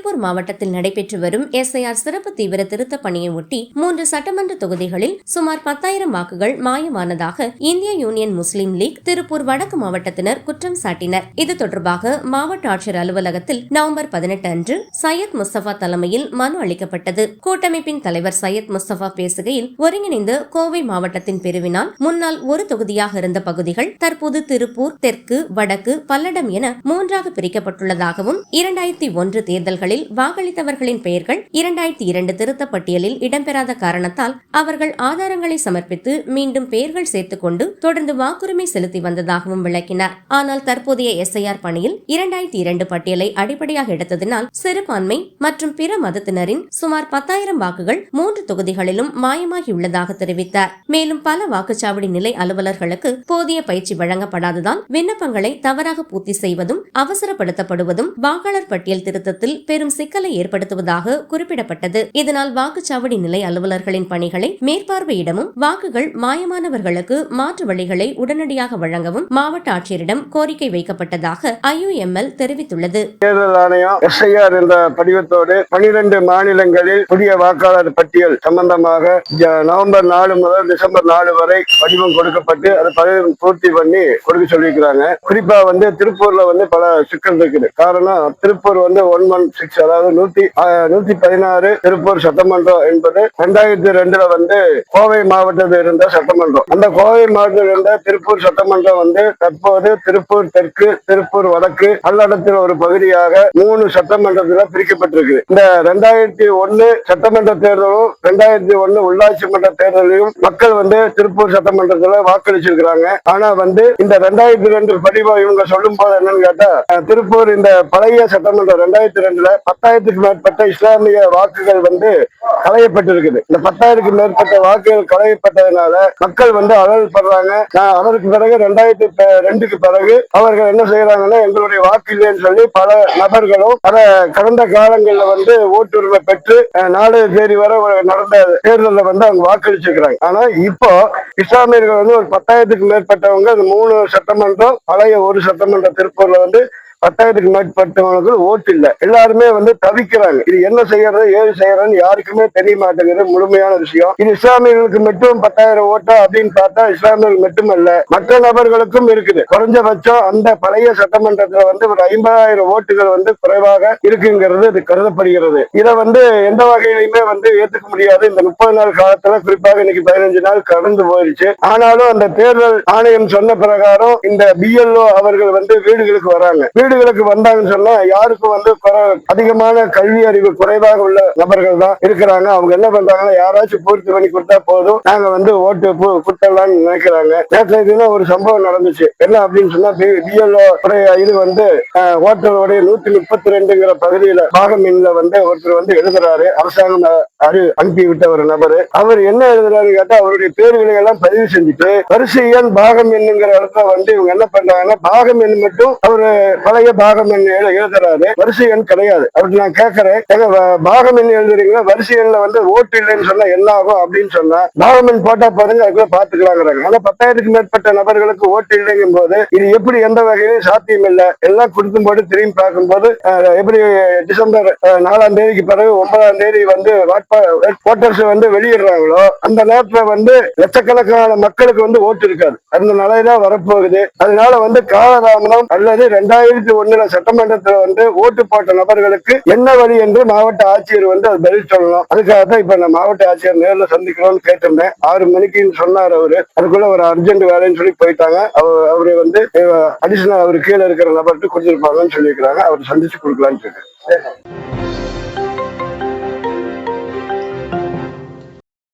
திருப்பூர் மாவட்டத்தில் நடைபெற்று வரும் எஸ்ஐஆர் சிறப்பு தீவிர திருத்த பணியை ஒட்டி மூன்று சட்டமன்ற தொகுதிகளில் சுமார் பத்தாயிரம் வாக்குகள் மாயமானதாக இந்திய யூனியன் முஸ்லீம் லீக் திருப்பூர் வடக்கு மாவட்டத்தினர் குற்றம் சாட்டினர். இது தொடர்பாக மாவட்ட ஆட்சியர் அலுவலகத்தில் நவம்பர் பதினெட்டு அன்று சையத் முஸ்தபா தலைமையில் மனு அளிக்கப்பட்டது. கூட்டமைப்பின் தலைவர் சையத் முஸ்தபா பேசுகையில் ஒருங்கிணைந்து கோவை மாவட்டத்தின் பிரிவினால் முன்னால் ஒரு தொகுதியாக இருந்த பகுதிகள் தற்போது திருப்பூர் தெற்கு வடக்கு பல்லடம் என மூன்றாக பிரிக்கப்பட்டுள்ளதாகவும் இரண்டாயிரத்தி ஒன்று தேர்தல்கள் தேர்தல்களில் வாக்களித்தவர்களின் பெயர்கள் இரண்டாயிரத்தி இரண்டு திருத்த பட்டியலில் இடம்பெறாத காரணத்தால் அவர்கள் ஆதாரங்களை சமர்ப்பித்து மீண்டும் பெயர்கள் சேர்த்துக்கொண்டு தொடர்ந்து வாக்குரிமை செலுத்தி வந்ததாகவும் விளக்கினார். ஆனால் தற்போதைய எஸ்ஐஆர் பணியில் இரண்டாயிரத்தி இரண்டு பட்டியலை அடிப்படையாக எடுத்ததினால் சிறுபான்மை மற்றும் பிற மதத்தினரின் சுமார் பத்தாயிரம் வாக்குகள் மூன்று தொகுதிகளிலும் மாயமாகியுள்ளதாக தெரிவித்தார். மேலும் பல வாக்குச்சாவடி நிலை அலுவலர்களுக்கு போதிய பயிற்சி வழங்கப்படாததால் விண்ணப்பங்களை தவறாக பூர்த்தி செய்வதும் அவசரப்படுத்தப்படுவதும் வாக்காளர் பட்டியல் திருத்தத்தில் பெரும் சிக்கலை ஏற்படுத்துவதாக குறிப்பிடப்பட்டது. இதனால் வாக்குச்சாவடி நிலை அலுவலர்களின் பணிகளை மேற்பார்வையிடவும் வாக்குகள் மாயமானவர்களுக்கு மாற்று வழிகளை உடனடியாக வழங்கவும் மாவட்ட ஆட்சியரிடம் கோரிக்கை வைக்கப்பட்டதாக ஐயுஎம்எல் தெரிவித்துள்ளது. தேர்தல் ஆணையம் எஸ்ஐஆர் என்ற படிவத்தோடு பனிரெண்டு மாநிலங்களில் புதிய வாக்காளர் பட்டியல் சம்பந்தமாக நவம்பர் நாலு முதல் டிசம்பர் நாலு வரை படிவம் கொடுக்கப்பட்டு அதை பதவி பூர்த்தி பண்ணி கொடுக்க சொல்லியிருக்கிறாங்க. குறிப்பா வந்து திருப்பூர்ல வந்து பல சிக்கல் இருக்குது. காரணம் திருப்பூர் வந்து ஒன் ஒன் சிக்ஸ் அதாவது நூத்தி நூத்தி பதினாறு திருப்பூர் சட்டமன்றம் என்பது ரெண்டாயிரத்தி ரெண்டுல வந்து கோவை மாவட்டத்தில் இருந்த சட்டமன்றம். அந்த கோவை மாவட்டத்தில் இருந்த திருப்பூர் சட்டமன்றம் வந்து தற்போது திருப்பூர் தெற்கு திருப்பூர் வடக்கு பல்லடத்தில் ஒரு பகுதியாக மூணு சட்டமன்றத்தில் பிரிக்கப்பட்டிருக்கு. இந்த ரெண்டாயிரத்தி ஒன்னு சட்டமன்ற தேர்தலும் ரெண்டாயிரத்தி ஒன்னு உள்ளாட்சி மன்ற தேர்தலையும் மக்கள் வந்து திருப்பூர் சட்டமன்றத்துல வாக்களிச்சிருக்கிறாங்க. ஆனா வந்து இந்த ரெண்டாயிரத்தி ரெண்டு படிவம் இவங்க சொல்லும் போது என்னன்னு கேட்டா திருப்பூர் இந்த பழைய சட்டமன்றம் ரெண்டாயிரத்தி ரெண்டுல பத்தாயிரத்துக்கு மேற்பட்ட இஸ்லாமிய வாக்குகள் வந்து களையப்பட்டிருக்குது. இந்த பத்தாயிரத்துக்கு மேற்பட்ட வாக்குகள் களையப்பட்டதுனால மக்கள் வந்து அலல் படுறாங்க அதற்கு பிறகு ரெண்டாயிரத்தி ரெண்டுக்கு பிறகு அவர்கள் என்ன செய்யறாங்கன்னா எங்களுடைய வாக்கு இல்லைன்னு சொல்லி பல நபர்களும் பல கடந்த காலங்கள்ல வந்து ஓட்டுரிமை பெற்று நாடு தேதி வர நடந்த தேர்தலில் வந்து அவங்க வாக்களிச்சிருக்கிறாங்க. ஆனா இப்போ இஸ்லாமியர்கள் வந்து ஒரு பத்தாயிரத்துக்கு மேற்பட்டவங்க இந்த மூணு சட்டமன்றம் பழைய ஒரு சட்டமன்ற திருப்பூர்ல வந்து பத்தாயிரத்துக்கு மேற்பட்டவங்களுக்கு ஓட்டு இல்ல. எல்லாருமே வந்து தவிக்கிறாங்க. இது என்ன செய்யறது ஏது செய்யறதுன்னு யாருக்குமே தெரிய மாட்டேங்குது. முழுமையான விஷயம். இது இஸ்லாமியர்களுக்கு மட்டும் பத்தாயிரம் ஓட்டா அப்படின்னு பார்த்தா இஸ்லாமியர்கள் மட்டுமல்ல மற்ற நபர்களுக்கும் இருக்குது. குறைஞ்சபட்சம் அந்த பழைய சட்டமன்றத்துல வந்து ஒரு ஐம்பதாயிரம் ஓட்டுகள் வந்து குறைவாக இருக்குங்கிறது இது கருதப்படுகிறது. இதை வந்து எந்த வகையிலுமே வந்து ஏத்துக்க முடியாது. இந்த முப்பது நாள் காலத்துல குறிப்பாக இன்னைக்கு பதினஞ்சு நாள் கடந்து போயிருச்சு. ஆனாலும் அந்த தேர்தல் ஆணையம் சொன்ன பிரகாரம் இந்த பிஎல்ஓ அவர்கள் வந்து வீடுகளுக்கு வராங்க. வீடுகளுக்கு வந்தாங்கன்னு சொன்னா யாருக்கும் வந்து அதிகமான கல்வி அறிவு குறைவாக உள்ள நபர்கள் தான் இருக்கிறாங்க. அவங்க என்ன பண்றாங்கன்னா யாராச்சும் பூர்த்தி பண்ணி கொடுத்தா போதும். நாங்க வந்து ஓட்டு பு- நினைக்கிறாங்க. நேற்று இதுல ஒரு சம்பவம் நடந்துச்சு. என்ன அப்படின்னு சொன்னா பிஎல்ஓ இது வந்து ஓட்டருடைய நூத்தி முப்பத்தி ரெண்டுங்கிற பகுதியில பாகமீன்ல வந்து ஒருத்தர் வந்து எழுதுறாரு. அரசாங்கம் அனுப்பி விட்ட ஒரு நபரு. அவர் என்ன எழுதுறாரு கேட்டா அவருடைய பேர்களை எல்லாம் பதிவு செஞ்சுட்டு வரிசை எண் பாகம் எண்ணுங்கிற இடத்துல வந்து இவங்க என்ன பண்றாங்கன்னா பாகம் எண் மட்டும் அவரு பழைய பாகம் எண் எழுதுறாரு. வரிசை எண் கிடையாது. அவருக்கு நான் கேட்கறேன் ஏங்க பாகம் எண் எழுதுறீங்களா வரிசை வந்து ஓட்டு இல்லைன்னு சொன்னா என்ன ஆகும் அப்படின்னு சொன்னா பாகம் போட்டா பாருங்க அதுக்குள்ள பாத்துக்கலாங்கிறாங்க ஆனா பத்தாயிரத்துக்கு மேற்பட்ட நபர்களுக்கு ஓட்டு இல்லைங்கும் போது இது எப்படி எந்த வகையிலும் சாத்தியம் இல்லை எல்லாம் கொடுத்தும் போது திரும்பி பார்க்கும்போது எப்படி டிசம்பர் நாலாம் தேதிக்கு பிறகு ஒன்பதாம் தேதி வந்து ஓட்டர்ஸ் வந்து வெளியிடுறாங்களோ அந்த நேரத்துல வந்து லட்சக்கணக்கான மக்களுக்கு வந்து ஓட்டு இருக்காது. அந்த நிலைதான் வரப்போகுது. அதனால வந்து காலதாமதம் அல்லது ரெண்டாயிரத்தி ஒண்ணுல சட்டமன்றத்துல வந்து ஓட்டு போட்ட நபர்களுக்கு என்ன வழி என்று மாவட்ட ஆட்சியர் வந்து அது பதில் சொல்லணும். அதுக்காக தான் இப்ப நான் மாவட்ட ஆட்சியர் நேர்ல சந்திக்கணும்னு கேட்டிருந்தேன். ஆறு மணிக்குன்னு சொன்னார் அவரு. அதுக்குள்ள ஒரு அர்ஜென்ட் வேலைன்னு சொல்லி போயிட்டாங்க. அவ- அவரு வந்து அடிஷனல் அவர் கீழே இருக்கிற நபர்கிட்ட கொடுத்துருப்பாங்கன்னு சொல்லியிருக்கிறாங்க. அவர் சந்திச்சு கொடுக்கலான்னு இருக்கு